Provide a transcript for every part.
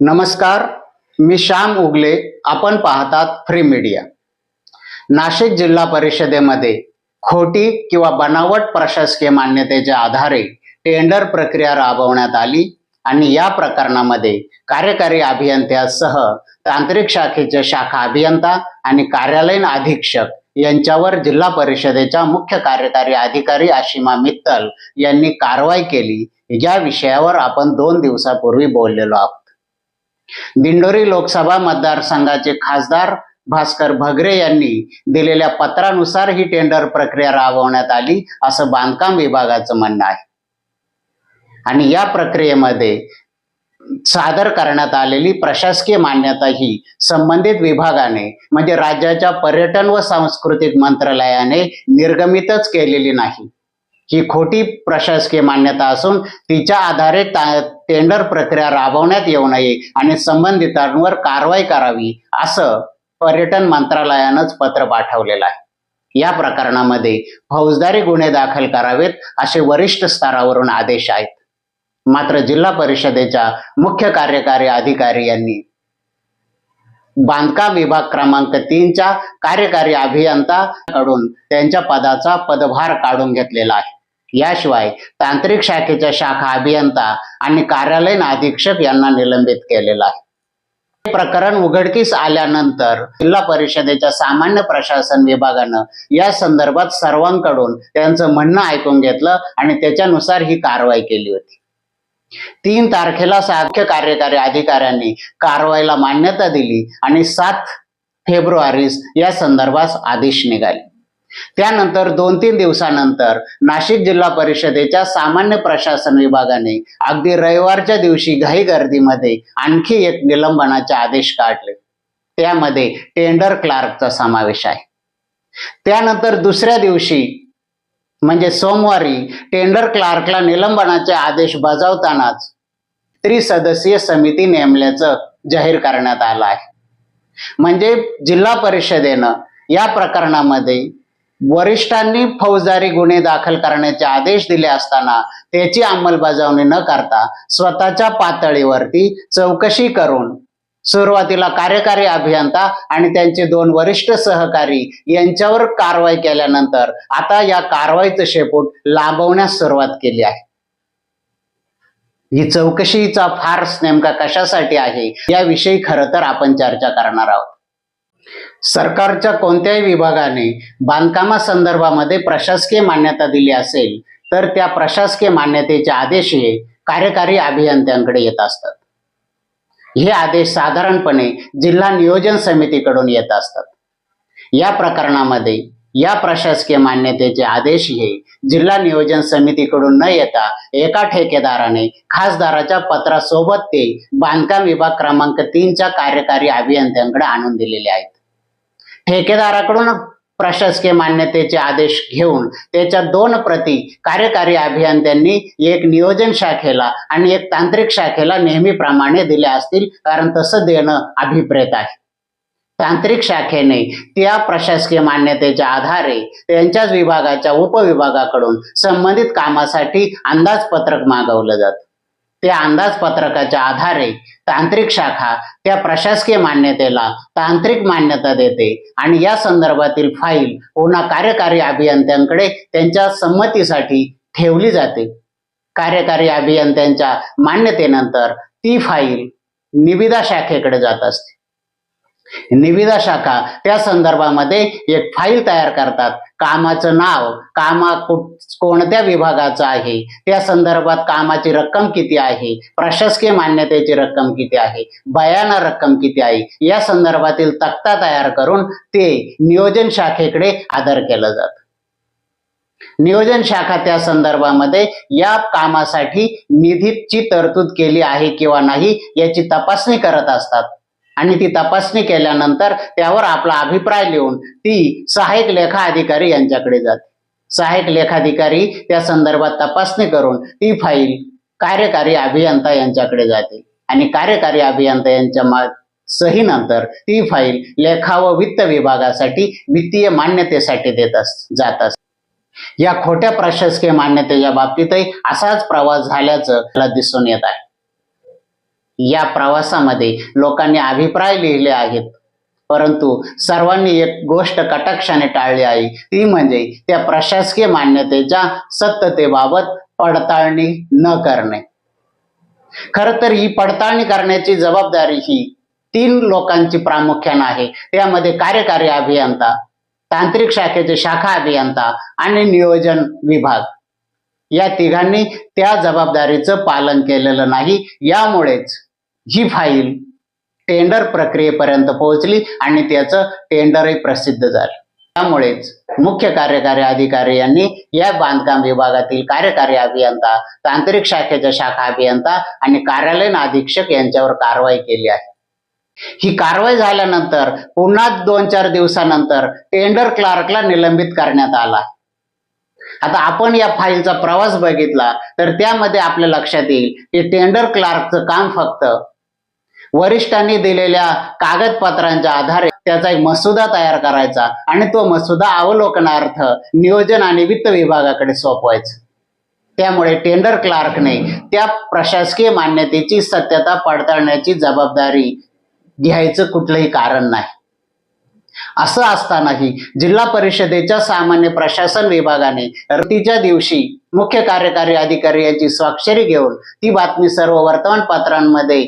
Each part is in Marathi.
नमस्कार मी श्याम उगले. आपण पाहतात फ्री मीडिया नाशिक जिल्हा परिषदेमध्ये खोटी किंवा बनावट प्रशासकीय मान्यतेच्या आधारे टेंडर प्रक्रिया राबवण्यात आली आणि या प्रकरणामध्ये कार्यकारी अभियंत्यासह तांत्रिक शाखेचे शाखा अभियंता आणि कार्यालयीन अधीक्षक यांच्यावर जिल्हा परिषदेच्या मुख्य कार्यकारी अधिकारी आशिमा मित्तल यांनी कारवाई केली. या विषयावर आपण दोन दिवसापूर्वी बोललेलो आहोत. दिंडोरी लोकसभा मतदारसंघाचे खासदार भास्कर भगरे यांनी दिलेल्या पत्रानुसार ही टेंडर प्रक्रिया राबवण्यात आली असं बांधकाम विभागाचं म्हणणं आहे. आणि या प्रक्रियेमध्ये सादर करण्यात आलेली प्रशासकीय मान्यता ही संबंधित विभागाने म्हणजे राज्याच्या पर्यटन व सांस्कृतिक मंत्रालयाने निर्गमितच केलेली नाही. ही खोटी प्रशासकीय मान्यता असून तिच्या आधारे टेंडर प्रक्रिया राबवण्यात येऊ नये आणि संबंधितांवर कारवाई करावी असं पर्यटन मंत्रालयानंच पत्र पाठवलेलं आहे. या प्रकरणामध्ये फौजदारी गुन्हे दाखल करावेत असे वरिष्ठ स्तरावरून आदेश आहेत. मात्र जिल्हा परिषदेच्या मुख्य कार्यकारी अधिकारी यांनी बांधकाम विभाग क्रमांक तीनच्या कार्यकारी अभियंता कडून त्यांच्या पदाचा पदभार काढून घेतलेला आहे. याशिवाय तांत्रिक शाखेच्या शाखा अभियंता आणि कार्यालयीन अधीक्षक यांना निलंबित केलेलं आहे. हे प्रकरण उघडकीस आल्यानंतर जिल्हा परिषदेच्या सामान्य प्रशासन विभागानं या संदर्भात सर्वांकडून त्यांचं म्हणणं ऐकून घेतलं आणि त्याच्यानुसार ही कारवाई केली होती. तीन तारखेला साख्य कार्यकारी अधिकाऱ्यांनी कारवाईला मान्यता दिली आणि सात फेब्रुवारी या संदर्भात आदेश निघाले. त्यानंतर दोन तीन दिवसानंतर नाशिक जिल्हा परिषदेच्या सामान्य प्रशासन विभागाने अगदी रविवारच्या दिवशी घाई गर्दीमध्ये आणखी एक निलंबनाचे आदेश काढले. त्यामध्ये टेंडर क्लार्कचा समावेश आहे. त्यानंतर दुसऱ्या दिवशी म्हणजे सोमवारी टेंडर क्लार्कला निलंबनाचे आदेश बजावतानाच त्रिसदस्यीय समिती नेमल्याचं जाहीर करण्यात आलं आहे. म्हणजे जिल्हा परिषदेनं या प्रकरणामध्ये वरिष्ठांनी फौजदारी गुन्हे दाखल करण्याचे आदेश दिले असताना त्याची अंमलबजावणी न करता स्वतःच्या पातळीवरती चौकशी करून सुरुवातीला कार्यकारी अभियंता आणि त्यांचे दोन वरिष्ठ सहकारी यांच्यावर कारवाई केल्यानंतर आता या कारवाईचं शेपूट लांबवण्यास सुरुवात केली आहे. ही चौकशीचा फार्स नेमका कशासाठी आहे याविषयी खरं तर आपण चर्चा करणार आहोत. सरकारच्या कोणत्याही विभागाने बांधकामासंदर्भामध्ये प्रशासकीय मान्यता दिली असेल तर त्या प्रशासकीय मान्यतेचे आदेश हे कार्यकारी अभियंत्यांकडे येत असतात. हे आदेश साधारणपणे जिल्हा नियोजन समितीकडून येत असतात. या प्रकरणामध्ये या प्रशासकीय मान्यतेचे आदेश हे जिल्हा नियोजन समितीकडून न येता एका ठेकेदाराने खासदाराच्या पत्रासोबत ते बांधकाम विभाग क्रमांक तीनच्या कार्यकारी अभियंत्यांकडे आणून दिलेले आहेत. ठेकेदाराकडून प्रशासकीय मान्यतेचे आदेश घेऊन त्याच्या दोन प्रती कार्यकारी अभियंत्यांनी एक नियोजन शाखेला आणि एक तांत्रिक शाखेला नेहमीप्रमाणे दिल्या असतील कारण तसं देणं अभिप्रेत आहे. तांत्रिक शाखेने त्या प्रशासकीय मान्यतेच्या आधारे त्यांच्याच विभागाच्या उपविभागाकडून संबंधित कामासाठी अंदाजपत्रक मागवलं जातं. त्या अंदाजपत्रकाच्या आधारे तांत्रिक शाखा त्या प्रशासकीय मान्यतेला तांत्रिक मान्यता देते आणि या संदर्भातील फाईल पुन्हा कार्यकारी अभियंत्यांकडे त्यांच्या संमतीसाठी ठेवली जाते. कार्यकारी अभियंत्यांच्या मान्यतेनंतर ती फाईल निविदा शाखेकडे जात असते. निविदा शाखा. त्या संदर्भामध्ये एक फाईल तयार करतात. कामाचं नाव कामा कुठ- कोणत्या विभागाचं आहे? त्या संदर्भात कामाची रक्कम किती आहे? प्रशासकीय मान्यतेची रक्कम किती आहे? बयाना रक्कम किती आहे? या संदर्भातील तक्ता तयार करून ते नियोजन शाखेकडे आदर केलं जातं. नियोजन शाखा त्या संदर्भामध्ये या कामासाठी निधीची तरतूद केली आहे किंवा नाही याची तपासणी करत असतात. आणि ती तपासणी केल्यानंतर त्यावर आपला अभिप्राय लिहून ती सहाय्यक लेखा अधिकारी यांच्याकडे जाते. सहाय्यक लेखाधिकारी त्या संदर्भात तपासणी करून ती फाईल कार्यकारी अभियंता यांच्याकडे जाते. आणि कार्यकारी अभियंता यांच्या मा सहीनंतर ती फाईल लेखा व वित्त विभागासाठी वित्तीय मान्यतेसाठी देत अस जात असते या खोट्या प्रशासकीय मान्यतेच्या बाबतीतही असाच प्रवास झाल्याचं मला दिसून येत आहे. या प्रवासामध्ये लोकांनी अभिप्राय लिहिले आहेत. परंतु सर्वांनी एक गोष्ट कटाक्षाने टाळली आहे. ती म्हणजे त्या प्रशासकीय मान्यतेच्या सत्यतेबाबत पडताळणी न करणे. खर तर ही पडताळणी करण्याची जबाबदारी ही तीन लोकांची प्रामुख्याने आहे. त्यामध्ये कार्यकारी अभियंता तांत्रिक शाखेचे शाखा अभियंता आणि नियोजन विभाग. या तिघांनी त्या जबाबदारीचं पालन केलेलं नाही. यामुळेच ही फाईल टेंडर प्रक्रियेपर्यंत पोहोचली आणि त्याचं टेंडरही प्रसिद्ध झालं. त्यामुळेच मुख्य कार्यकारी अधिकारी यांनी या बांधकाम विभागातील कार्यकारी अभियंता तांत्रिक शाखेच्या शाखा अभियंता आणि कार्यालयीन अधीक्षक यांच्यावर कारवाई केली आहे. ही कारवाई झाल्यानंतर पुन्हा दोन चार दिवसानंतर टेंडर क्लार्कला निलंबित करण्यात आला. आता आपण या फाईलचा प्रवास बघितला तर त्यामध्ये आपल्या लक्षात येईल की टेंडर क्लार्कचं काम फक्त वरिष्ठांनी दिलेल्या कागदपत्रांच्या आधारे त्याचा एक मसुदा तयार करायचा आणि तो मसुदा अवलोकनार्थ नियोजन आणि वित्त विभागाकडे सोपवायचा. त्यामुळे टेंडर क्लार्कने त्या प्रशासकीय मान्यतेची सत्यता पडताळण्याची जबाबदारी घ्यायचं कुठलंही कारण नाही. असं असतानाही जिल्हा परिषदेच्या सामान्य प्रशासन विभागाने रतीच्या दिवशी मुख्य कार्यकारी अधिकारी यांची स्वाक्षरी घेऊन ती बातमी सर्व वर्तमानपत्रांमध्ये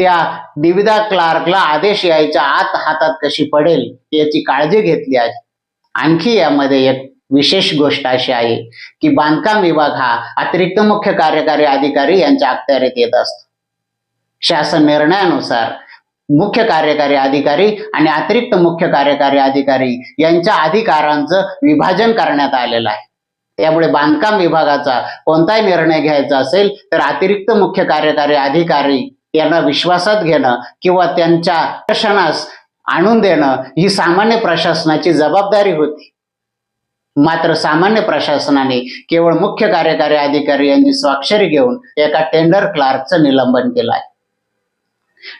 त्या निविदा क्लार्कला आदेश यायच्या आत हातात कशी पडेल याची काळजी घेतली आहे. आणखी यामध्ये एक विशेष गोष्ट अशी आहे की बांधकाम विभाग हा अतिरिक्त मुख्य कार्यकारी अधिकारी यांच्या अखत्यारीत येत असतो. शासन निर्णयानुसार मुख्य कार्यकारी अधिकारी आणि अतिरिक्त मुख्य कार्यकारी अधिकारी यांच्या अधिकारांचं विभाजन करण्यात आलेलं आहे. त्यामुळे बांधकाम विभागाचा कोणताही निर्णय घ्यायचा असेल तर अतिरिक्त मुख्य कार्यकारी अधिकारी यांना विश्वासात घेणं किंवा त्यांच्या आकर्षणास आणून देणं ही सामान्य प्रशासनाची जबाबदारी होती. मात्र सामान्य प्रशासनाने केवळ मुख्य कार्यकारी अधिकारी यांची स्वाक्षरी घेऊन एका टेंडर क्लार्कचं निलंबन केलं आहे.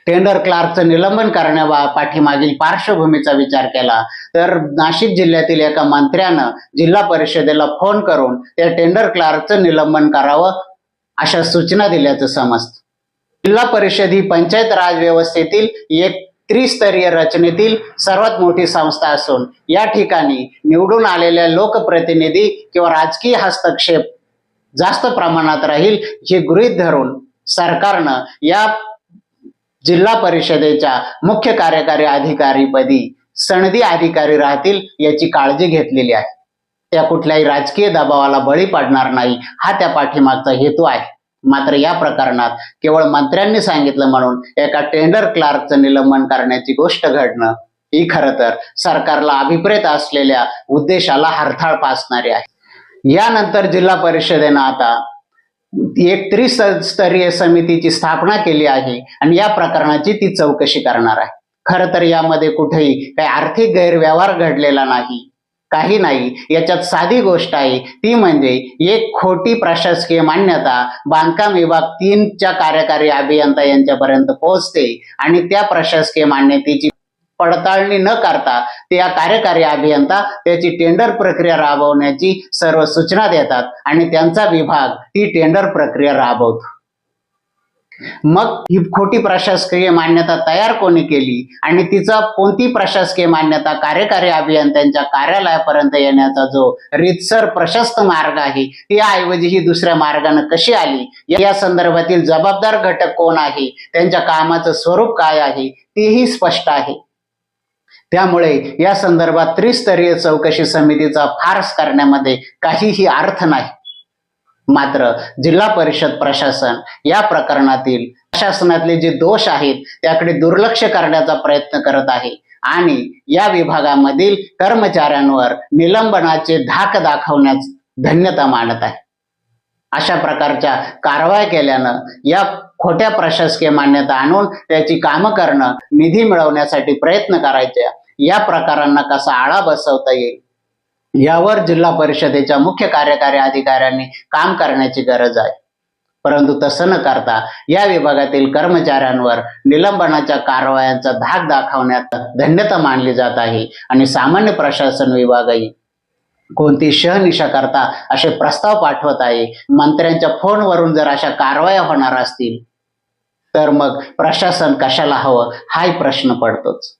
टेंडर क्लार्कचं निलंबन करण्या पाठीमागील पार्श्वभूमीचा विचार केला तर नाशिक जिल्ह्यातील एका मंत्र्यानं जिल्हा परिषदेला फोन करून त्या टेंडर क्लार्कचं निलंबन करावं अशा सूचना दिल्याचं समजतं. जिल्हा परिषद ही पंचायत राज व्यवस्थेतील एक त्रिस्तरीय रचनेतील सर्वात मोठी संस्था असून या ठिकाणी निवडून आलेल्या लोकप्रतिनिधी किंवा राजकीय हस्तक्षेप जास्त प्रमाणात राहील हे गृहीत धरून सरकारनं या जिल्हा परिषदेच्या मुख्य कार्यकारी अधिकारीपदी सनदी अधिकारी राहतील याची काळजी घेतलेली आहे. त्या कुठल्याही राजकीय दबावाला बळी पडणार नाही हा त्या पाठीमागचा हेतू आहे. मात्र या प्रकरणात केवळ मंत्र्यांनी सांगितलं म्हणून एका टेंडर क्लार्कचं निलंबन करण्याची गोष्ट घडणं ही खरं तर सरकारला अभिप्रेत असलेल्या उद्देशाला हरथाळ पासणारी आहे. यानंतर जिल्हा परिषदेनं आता एक त्रिस्तरीय समितीची स्थापना केली आहे आणि या प्रकरणाची ती चौकशी करणार आहे. खरं तर यामध्ये कुठेही काही आर्थिक गैरव्यवहार घडलेला नाही. काही नाही. याच्यात साधी गोष्ट आहे. ती म्हणजे एक खोटी प्रशासकीय मान्यता बांधकाम विभाग तीनच्या कार्यकारी अभियंता यांच्यापर्यंत पोहोचते आणि त्या प्रशासकीय मान्यतेची पडताळणी न करता त्या कार्यकारी अभियंता त्याची टेंडर प्रक्रिया राबवण्याची सर्व सूचना देतात आणि त्यांचा विभाग ती टेंडर प्रक्रिया राबवतो. मग ही खोटी प्रशासकीय मान्यता तयार कोणी केली आणि तिचा कोणती प्रशासकीय मान्यता कार्यकारी अभियंत्यांच्या कार्यालयापर्यंत येण्याचा जो रितसर प्रशस्त मार्ग आहे त्याऐवजी ही दुसऱ्या मार्गाने कशी आली? या संदर्भातील जबाबदार घटक कोण आहे? त्यांच्या कामाचं स्वरूप काय आहे? तेही स्पष्ट आहे. त्यामुळे या संदर्भात त्रिस्तरीय चौकशी समितीचा फार्स करण्यामध्ये काहीही अर्थ नाही. मात्र जिल्हा परिषद प्रशासन या प्रकरणातील प्रशासनातले जे दोष आहेत त्याकडे दुर्लक्ष करण्याचा प्रयत्न करत आहे. आणि या विभागामधील कर्मचाऱ्यांवर निलंबनाचे धाक दाखवण्यास धन्यता मानत आहे. अशा प्रकारच्या कारवाया केल्यानं या खोट्या प्रशासकीय मान्यता आणून त्याची कामं करणं निधी मिळवण्यासाठी प्रयत्न करायचे या प्रकारांना कसा आळा बसवता येईल? यावर जिल्हा परिषदेच्या मुख्य कार्यकारी अधिकाऱ्यांनी काम करण्याची गरज आहे. परंतु तसं न करता या विभागातील कर्मचाऱ्यांवर निलंबनाच्या कारवायांचा धाक दाखवण्यात धन्यता मानली जात आहे आणि सामान्य प्रशासन विभागही कोणती शहनिशा करता असे प्रस्ताव पाठवत आहे मंत्र्यांच्या फोनवरून जर अशा कारवाया होणार असतील तर मग प्रशासन कशाला हवं हाही प्रश्न पडतोच.